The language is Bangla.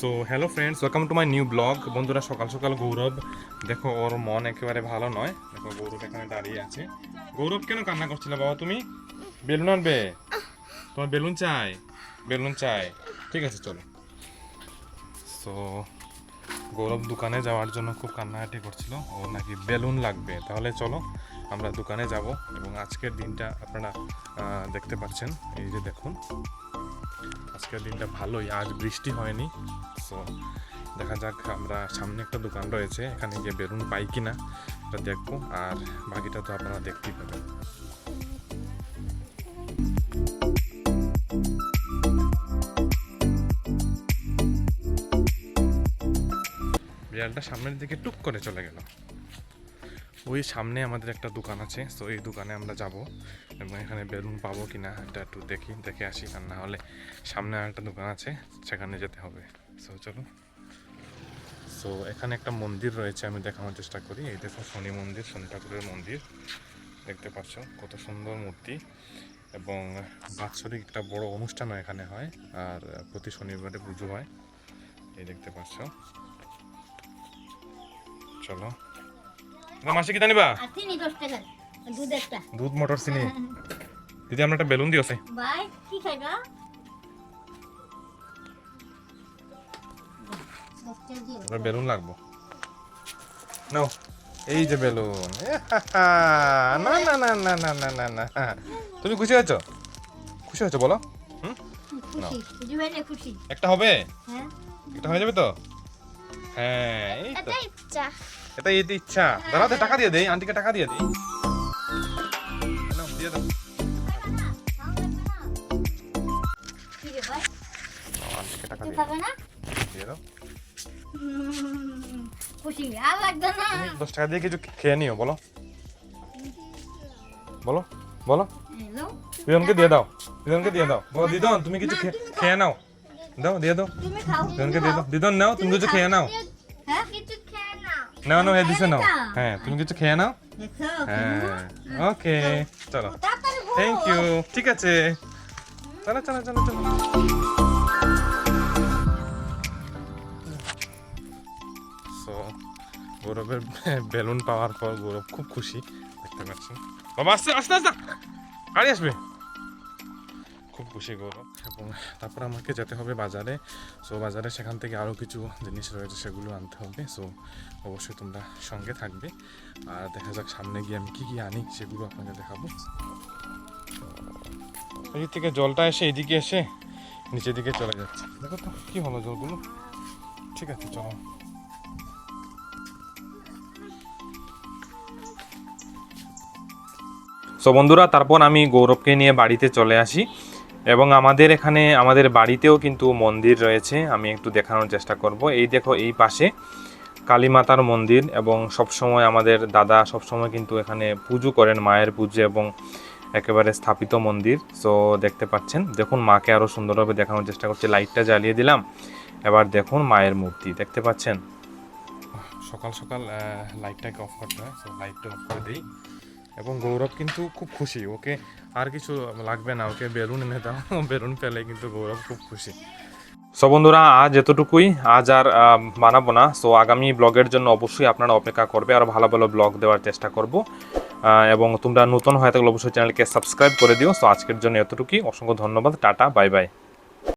So hello friends welcome to my new blog বন্ধুরা, সকাল সকাল গৌরব। দেখো, ওর মন একেবারে ভালো নয়। দেখো, গৌরব এখানে দাঁড়িয়ে আছে। গৌরব, কেন কান্না করছিল বাবা তুমি? বেলুন আনবে? তোমার বেলুন চাই? বেলুন চাই। ঠিক আছে, চলো। সো গৌরব দোকানে যাওয়ার জন্য খুব কান্নাকাটি করছিল। ও নাকি বেলুন লাগবে। তাহলে চলো, আমরা দোকানে যাব। এবং আজকের দিনটা আপনারা দেখতে পাচ্ছেন। এই যে দেখুন। আজকের দিনটা ভালোই, আজ বৃষ্টি হয়নি। সো দেখা যাক, আমরা সামনে একটা দোকান রয়েছে, এখানে গিয়ে বেলুন পাই কিনা, এটা দেখব। আর বাকিটা তো আপনারা দেখতেই পাবেন। বিড়ালটা সামনের দিকে টুক করে চলে গেল। ওই সামনে আমাদের একটা দোকান আছে, তো এই দোকানে আমরা যাব। এবং এখানে বেলুন পাবো কি না এটা একটু দেখি, দেখে আসি আর না হলে সামনে একটা দোকান আছে, সেখানে যেতে হবে। সো চলো। সো এখানে একটা মন্দির রয়েছে, আমি দেখানোর চেষ্টা করি। এই দেখো শনি মন্দির, শনি ঠাকুরের মন্দির। দেখতে পাচ্ছ কত সুন্দর মূর্তি। এবং বাৎসরিক একটা বড় অনুষ্ঠানও এখানে হয়, আর প্রতি শনিবারে পুজো হয়। এই দেখতে পাচ্ছ। চলো। মাসি কিনা নিবা? আছিনি দশ টাকার দুধ একটা দুধ মটর চিনি দিদি আমরা একটা বেলুন দিওছে ভাই কি খাইবা? টাকা বেলুন লাগবো। নাও এই যে বেলুন। না না না না না না না না। তুমি খুশি হয়েছো? খুশি হয়েছো বলো। একটা হবে? হ্যাঁ। একটা হয়ে যাবে তো? হ্যাঁ এই তো। এটা এই তো ইচ্ছা তো টাকা দিয়ে দেই আন্টিকে টাকা দিয়ে দিই। দিয়ে দাও। আন্টিকে টাকা দিয়ে দাও। দশ টাকা দিয়ে কিছু খেয়ে নিও বলো। বলো বলো। দিদনকে দিয়ে দাও দিদনকে দিয়ে দাও। বলো দিদন তুমি কিছু খেয়ে নাও। দাও দিয়ে দাও। দিদনকে দিয়ে দাও। দিদন নাও তুমি কিছু খেয়ে নাও। নাও নাও দিছে নাও। হ্যাঁ তুমি কিছু খেয়ে নাও হ্যাঁ ওকে চলো। থ্যাংক ইউ ঠিক আছে চলো চলো চলো চলো সো গৌরবের বেলুন পাওয়ার পর গৌরব খুব খুশি দেখতে পাচ্ছেন বাবা আসতে আসতে আসতে গাড়ি আসবে খুব খুশি গৌরব এবং তারপর আমাকে যেতে হবে বাজারে। সো বাজারে সেখান থেকে আরও কিছু জিনিস রয়েছে, সেগুলো আনতে হবে। সো অবশ্যই তোমরা সঙ্গে থাকবে। আর দেখা যাক সামনে গিয়ে আমি কী কী আনি, সেগুলো আপনাকে দেখাবো। এই থেকে জলটা এসে এদিকে এসে নিচের দিকে চলে যাচ্ছে। দেখো তো, কি হলো জলগুলো? ঠিক আছে, চলো। সো বন্ধুরা, তারপর আমি গৌরবকে নিয়ে বাড়িতে চলে আসি। এবং আমাদের এখানে, আমাদের বাড়িতেও কিন্তু মন্দির রয়েছে। আমি একটু দেখানোর চেষ্টা করব। এই দেখো, এই পাশে কালীমাতার মন্দির এবং সবসময় আমাদের দাদা সবসময় কিন্তু এখানে পুজো করেন, মায়ের পুজো এবং একেবারে স্থাপিত মন্দির। সো দেখতে পাচ্ছেন? দেখুন, মাকে আরও সুন্দরভাবে দেখানোর চেষ্টা করছি। লাইটটা জ্বালিয়ে দিলাম। এবার দেখুন মায়ের মূর্তি। দেখতে পাচ্ছেন? সকাল সকাল লাইটটাকে অফ করতে হয়। লাইটটা অফ করে দিই। এবং গৌরব কিন্তু খুব খুশি। ওকে আর কিছু লাগবে না, ওকে বেলুন এনে দাও, বেলুন পেলে কিন্তু গৌরব খুব খুশি। সো বন্ধুরা, আজ এতটুকুই। আজ আর বানাবো না। সো আগামী ব্লগের জন্য অবশ্যই আপনারা অপেক্ষা করবে। আর ভালো ভালো ব্লগ দেওয়ার চেষ্টা করব। এবং তোমরা নতুন হয়ে থাকলে অবশ্যই চ্যানেলকে সাবস্ক্রাইব করে দিও। সো আজকের জন্য এতটুকুই। অসংখ্য ধন্যবাদ। Tata, bye bye.